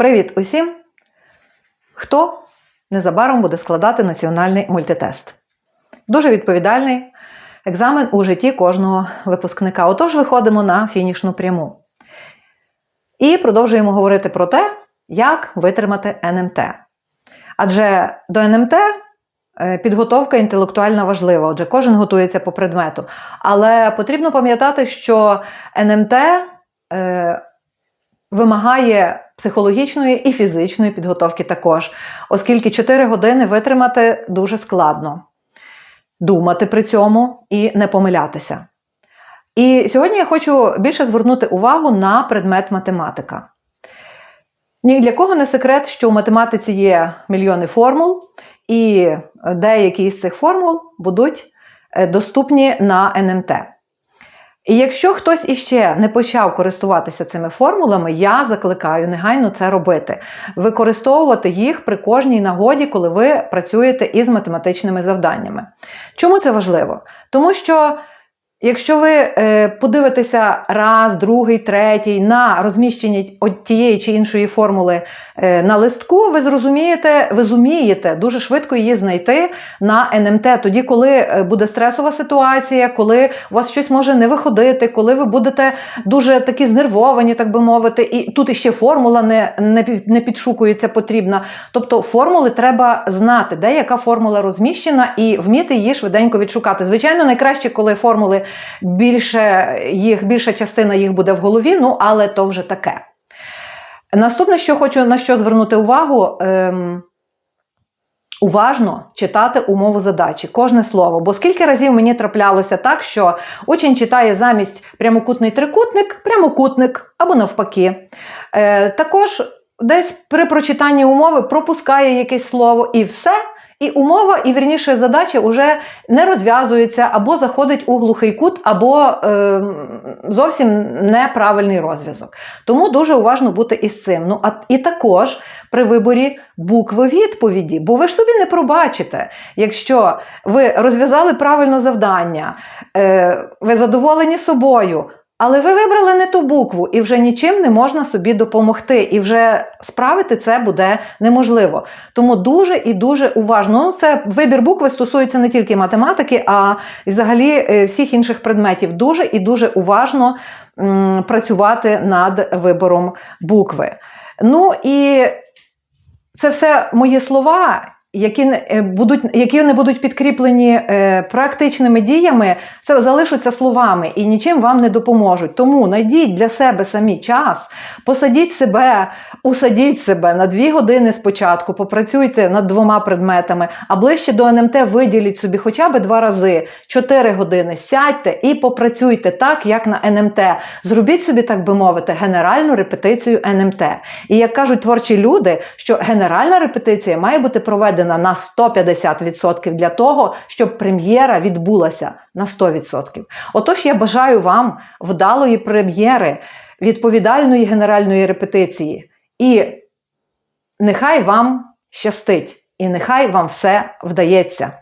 Привіт усім, хто незабаром буде складати національний мультитест. Дуже відповідальний екзамен у житті кожного випускника. Отож, виходимо на фінішну пряму. І продовжуємо говорити про те, як витримати НМТ. Адже до НМТ е, підготовка інтелектуально важлива, отже, кожен готується по предмету. Але потрібно пам'ятати, що НМТ е, вимагає психологічної і фізичної підготовки також, оскільки 4 години витримати дуже складно, думати при цьому і не помилятися. І сьогодні я хочу більше звернути увагу на предмет математика. Ні для кого не секрет, що у математиці є мільйони формул, і деякі з цих формул будуть е, доступні на НМТ. І якщо хтось іще не почав користуватися цими формулами, я закликаю негайно це робити, використовувати їх при кожній нагоді, коли ви працюєте із математичними завданнями. Чому це важливо? Тому що. Якщо ви е, подивитеся раз, другий, третій на розміщення тієї чи іншої формули е, на листку, ви зрозумієте, ви зумієте дуже швидко її знайти на НМТ, тоді, коли е, буде стресова ситуація, коли у вас щось може не виходити, коли ви будете дуже такі знервовані, так би мовити, і тут іще формула не, не, не підшукується потрібна. Тобто формули треба знати, де яка формула розміщена, і вміти її швиденько відшукати. Звичайно, найкраще, коли формули більше їх, більша частина їх буде в голові, ну але то вже таке. Наступне, що хочу на що звернути увагу. Ем, Уважно читати умову задачі, кожне слово. Бо скільки разів мені траплялося так, що учень читає замість прямокутний трикутник, прямокутник або навпаки. Е, Також десь при прочитанні умови пропускає якесь слово і все. І умова, і вірніше задача вже не розв'язується, або заходить у глухий кут, або е, зовсім неправильний розв'язок. Тому дуже уважно бути із цим. Ну, а і також при виборі букви відповіді, бо ви ж собі не пробачите, якщо ви розв'язали правильно завдання, е, ви задоволені собою. Але ви вибрали не ту букву, і вже нічим не можна собі допомогти. І вже справити це буде неможливо. Тому дуже і дуже уважно. Ну, це вибір букви стосується не тільки математики, а взагалі е, всіх інших предметів. Дуже і дуже уважно м, працювати над вибором букви. Ну і це все мої слова які не будуть, які не будуть підкріплені е, практичними діями, це залишаться словами і нічим вам не допоможуть. Тому знайдіть для себе самі час, посадіть себе, усадіть себе на дві години спочатку, попрацюйте над двома предметами, а ближче до НМТ виділіть собі хоча б два рази, чотири години. Сядьте і попрацюйте так, як на НМТ. Зробіть собі, так би мовити, генеральну репетицію НМТ. І як кажуть творчі люди, що генеральна репетиція має бути проведена на 150% для того, щоб прем'єра відбулася на 100%. Отож, я бажаю вам вдалої прем'єри, відповідальної генеральної репетиції. І нехай вам щастить, і нехай вам все вдається.